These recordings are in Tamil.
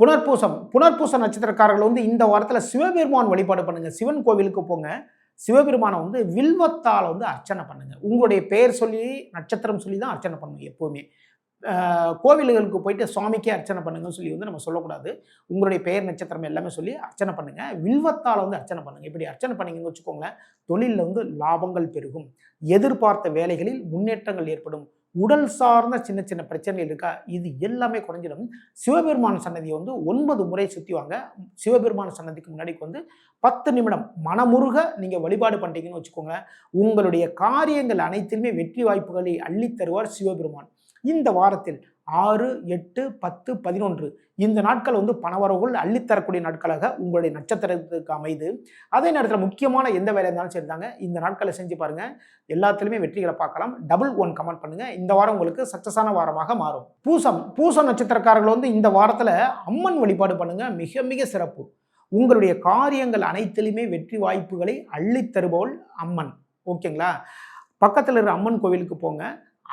புனர்பூசம் புனர்பூச நட்சத்திரக்காரர்கள் வந்து இந்த வாரத்தில் சிவபெருமான் வழிபாடு பண்ணுங்கள் சிவன் கோவிலுக்கு போங்க. சிவபெருமானை வந்து வில்வத்தால் வந்து அர்ச்சனை பண்ணுங்கள் உங்களுடைய பெயர் சொல்லி நட்சத்திரம் சொல்லி தான் அர்ச்சனை பண்ணுங்கள் எப்போவுமே. கோவில்களுக்கு போயிட்டு சுவாமிக்கே அர்ச்சனை பண்ணுங்கன்னு சொல்லி வந்து நம்ம சொல்லக்கூடாது. உங்களுடைய பெயர் நட்சத்திரம் எல்லாமே சொல்லி அர்ச்சனை பண்ணுங்கள் வில்வத்தால் வந்து அர்ச்சனை பண்ணுங்க. இப்படி அர்ச்சனை பண்ணிங்கன்னு வச்சுக்கோங்களேன் தொழிலில் வந்து லாபங்கள் பெருகும். எதிர்பார்த்த வேலைகளில் முன்னேற்றங்கள் ஏற்படும். உடல் சார்ந்த சின்ன சின்ன பிரச்சனைகள் இருக்கா? இது எல்லாமே குறைஞ்சிடும். சிவபெருமான சன்னதியை வந்து ஒன்பது முறை சுற்றி வாங்க. சிவபெருமான சன்னதிக்கு முன்னாடி வந்து பத்து நிமிடம் மனமுருக நீங்கள் வழிபாடு பண்ணுறீங்கன்னு வச்சுக்கோங்க. உங்களுடைய காரியங்கள் அனைத்திலுமே வெற்றி வாய்ப்புகளை அள்ளித்தருவார் சிவபெருமான். இந்த வாரத்தில் ஆறு எட்டு பத்து பதினொன்று. இந்த நாட்கள் வந்து பணவரவுகள் அள்ளித்தரக்கூடிய நாட்களாக உங்களுடைய நட்சத்திரத்துக்கு அமைது. அதே நேரத்தில் முக்கியமான எந்த வேலை இருந்தாலும் சரிதாங்க. இந்த நாட்களை செஞ்சு பாருங்கள் எல்லாத்துலேயுமே வெற்றிகளை பார்க்கலாம். டபுள் ஒன் கமெண்ட் பண்ணுங்கள் இந்த வாரம் உங்களுக்கு சக்சஸான வாரமாக மாறும். பூசம் பூசம் நட்சத்திரக்காரர்கள் வந்து இந்த வாரத்தில் அம்மன் வழிபாடு பண்ணுங்கள் மிக மிக சிறப்பு. உங்களுடைய காரியங்கள் அனைத்திலுமே வெற்றி வாய்ப்புகளை அள்ளித்தருபவள் அம்மன். ஓகேங்களா? பக்கத்தில் இருக்கிற அம்மன் கோவிலுக்கு போங்க.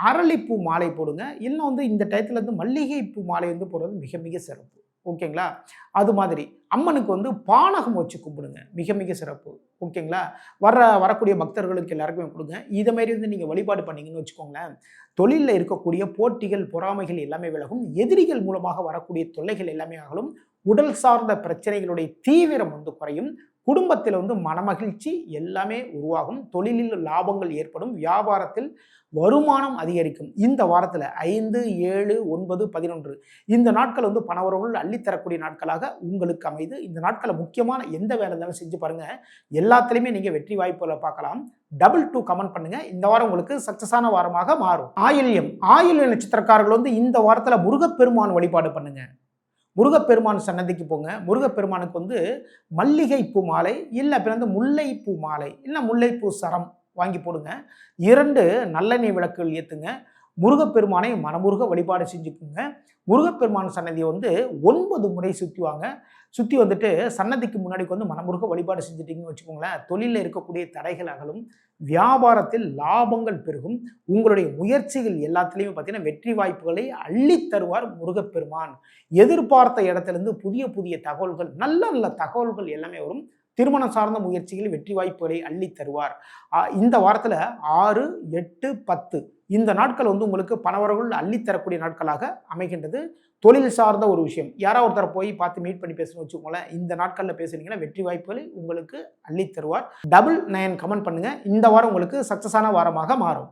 அரளிப்பூ மாலை போடுங்க. இன்னும் வந்து இந்த டயத்தில் வந்து மல்லிகைப்பூ மாலை வந்து போடுறது மிக மிக சிறப்பு. ஓகேங்களா? அது மாதிரி அம்மனுக்கு வந்து பானகம் வச்சு கும்பிடுங்க. மிக மிக சிறப்பு. ஓகேங்களா? வர வரக்கூடிய பக்தர்களுக்கு எல்லாருக்குமே கொடுங்க. இதை மாதிரி வந்து நீங்கள் வழிபாடு பண்ணீங்கன்னு வச்சுக்கோங்களேன். தொழிலில் இருக்கக்கூடிய போட்டிகள் பொறாமைகள் எல்லாமே விலகும். எதிரிகள் மூலமாக வரக்கூடிய தொல்லைகள் எல்லாமே ஆகலும் உடல் சார்ந்த பிரச்சனைகளுடைய தீவிரம் வந்து குறையும். குடும்பத்தில் வந்து மனமகிழ்ச்சி எல்லாமே உருவாகும். தொழிலில் லாபங்கள் ஏற்படும். வியாபாரத்தில் வருமானம் அதிகரிக்கும். இந்த வாரத்தில் ஐந்து ஏழு ஒன்பது பதினொன்று இந்த நாட்கள் வந்து பணவரவுகள் அள்ளித்தரக்கூடிய நாட்களாக உங்களுக்கு அமைது. இந்த நாட்களை முக்கியமான எந்த வேலை இருந்தாலும் செஞ்சு பாருங்கள் எல்லாத்துலேயுமே நீங்கள் வெற்றி வாய்ப்புகளை பார்க்கலாம். டபுள் டூ கமெண்ட் பண்ணுங்க. இந்த வாரம் உங்களுக்கு சக்சஸான வாரமாக மாறும். ஆயில்யம். ஆயில்ய நட்சத்திரக்காரர்கள் வந்து இந்த வாரத்தில் முருகப்பெருமான் வழிபாடு பண்ணுங்க. முருகப்பெருமான் சன்னதிக்கு போங்க. முருகப்பெருமானுக்கு வந்து மல்லிகைப்பூ மாலை இல்லை பிறந்து முல்லைப்பூ மாலை இல்லை முல்லைப்பூ சரம் வாங்கி போடுங்க. இரண்டு நல்லெண்ணெய் விளக்குகள் ஏற்றுங்க முருகப்பெருமானை மனமுருக வழிபாடு செஞ்சுக்குங்க. முருகப்பெருமான் சன்னதியை வந்து ஒன்பது முறை சுற்றிவாங்க சுற்றி வந்துட்டு சன்னதிக்கு முன்னாடி வந்து மனமுருக வழிபாடு செஞ்சுட்டிங்கன்னு வச்சுக்கோங்களேன். தொழிலில் இருக்கக்கூடிய தடைகள் அகலும். வியாபாரத்தில் லாபங்கள் பெருகும். உங்களுடைய முயற்சிகள் எல்லாத்துலேயுமே பார்த்தீங்கன்னா வெற்றி வாய்ப்புகளை அள்ளி தருவார் முருகப்பெருமான். எதிர்பார்த்த இடத்துலேருந்து புதிய புதிய தகவல்கள் நல்ல நல்ல தகவல்கள் எல்லாமே வரும். திருமணம் சார்ந்த முயற்சிகளில் வெற்றி வாய்ப்புகளை அள்ளித் தருவார். இந்த வாரத்தில் ஆறு எட்டு பத்து இந்த நாட்கள் வந்து உங்களுக்கு பணவரவுகள் அள்ளித்தரக்கூடிய நாட்களாக அமைகின்றது. தொழில் சார்ந்த ஒரு விஷயம். யாராவது ஒருத்தரை போய் பார்த்து மீட் பண்ணி பேசணும்னு வச்சுக்கோங்களேன் இந்த நாட்களில் பேசுனீங்கன்னா வெற்றி வாய்ப்புகளை உங்களுக்கு அள்ளித் தருவார். டபுள் நயன் கமெண்ட் பண்ணுங்கள் இந்த வாரம் உங்களுக்கு சக்சஸான வாரமாக மாறும்.